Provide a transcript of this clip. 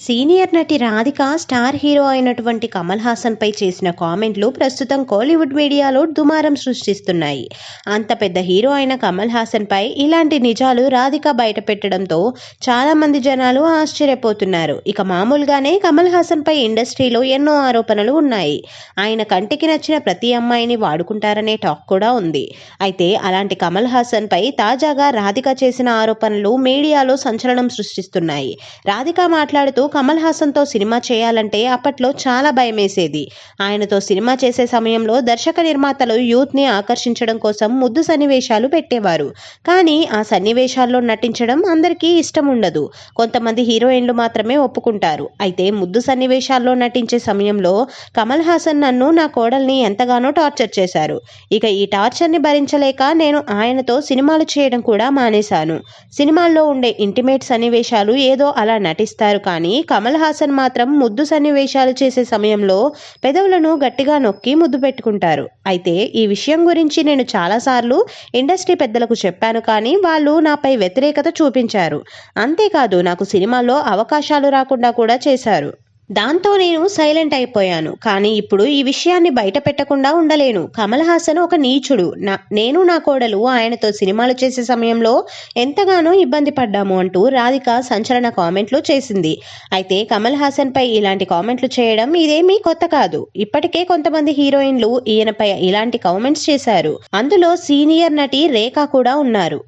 Senior నటి Radhika star hero అయినటువంటి కమల్ హాసన్ పై చేసిన కామెంట్లు ప్రస్తుతం కోలీవుడ్ మీడియాలో దుమారం సృష్టిస్తున్నాయి. అంత పెద్ద హీరో అయిన కమల్ హాసన్ పై ఇలాంటి నిజాలు రాధిక బయట పెట్టడంతో జనాలు ఆశ్చర్యపోతున్నారు. ఇక మామూలుగానే కమల్ హాసన్ పై ఇండస్ట్రీలో ఎన్నో ఆరోపణలు ఉన్నాయి. ఆయన కంటికి నచ్చిన ప్రతి అమ్మాయిని వాడుకుంటారనే టాక్ కూడా ఉంది. అయితే అలాంటి కమల్ హాసన్ పై తాజాగా రాధిక చేసిన ఆరోపణలు మీడియాలో సంచలనం సృష్టిస్తున్నాయి. రాధిక మాట్లాడుతూ కమల్ హాసన్తో సినిమా చేయాలంటే అప్పట్లో చాలా భయమేసేది. ఆయనతో సినిమా చేసే సమయంలో దర్శక నిర్మాతలు యూత్ని ఆకర్షించడం కోసం ముద్దు సన్నివేశాలు పెట్టేవారు. కానీ ఆ సన్నివేశాల్లో నటించడం అందరికీ ఇష్టం ఉండదు. కొంతమంది హీరోయిన్లు మాత్రమే ఒప్పుకుంటారు. అయితే ముద్దు సన్నివేశాల్లో నటించే సమయంలో కమల్ హాసన్ నన్ను నా కోడల్ని ఎంతగానో టార్చర్ చేశారు. ఇక ఈ టార్చర్ని భరించలేక నేను ఆయనతో సినిమాలు చేయడం కూడా మానేశాను. సినిమాల్లో ఉండే ఇంటిమేట్ సన్నివేశాలు ఏదో అలా నటిస్తారు కానీ కమల్ హాసన్ మాత్రం ముద్దు సన్నివేశాలు చేసే సమయంలో పెదవులను గట్టిగా నొక్కి ముద్దు పెట్టుకుంటారు. అయితే ఈ విషయం గురించి నేను చాలాసార్లు ఇండస్ట్రీ పెద్దలకు చెప్పాను కానీ వాళ్ళు నాపై వ్యతిరేకత చూపించారు. అంతేకాదు నాకు సినిమాలో అవకాశాలు రాకుండా కూడా చేశారు. దాంతో నేను సైలెంట్ అయిపోయాను. కానీ ఇప్పుడు ఈ విషయాన్ని బయట పెట్టకుండా ఉండలేను. కమల్ హాసన్ ఒక నీచుడు. నా నేను నా కోడలు. ఆయనతో సినిమాలు చేసే సమయంలో ఎంతగానో ఇబ్బంది పడ్డాము అంటూ రాధిక సంచలన కామెంట్లు చేసింది. అయితే కమల్ హాసన్ పై ఇలాంటి కామెంట్లు చేయడం ఇదేమీ కొత్త కాదు. ఇప్పటికే కొంతమంది హీరోయిన్లు ఈయనపై ఇలాంటి కామెంట్స్ చేశారు. అందులో సీనియర్ నటి రేఖ కూడా ఉన్నారు.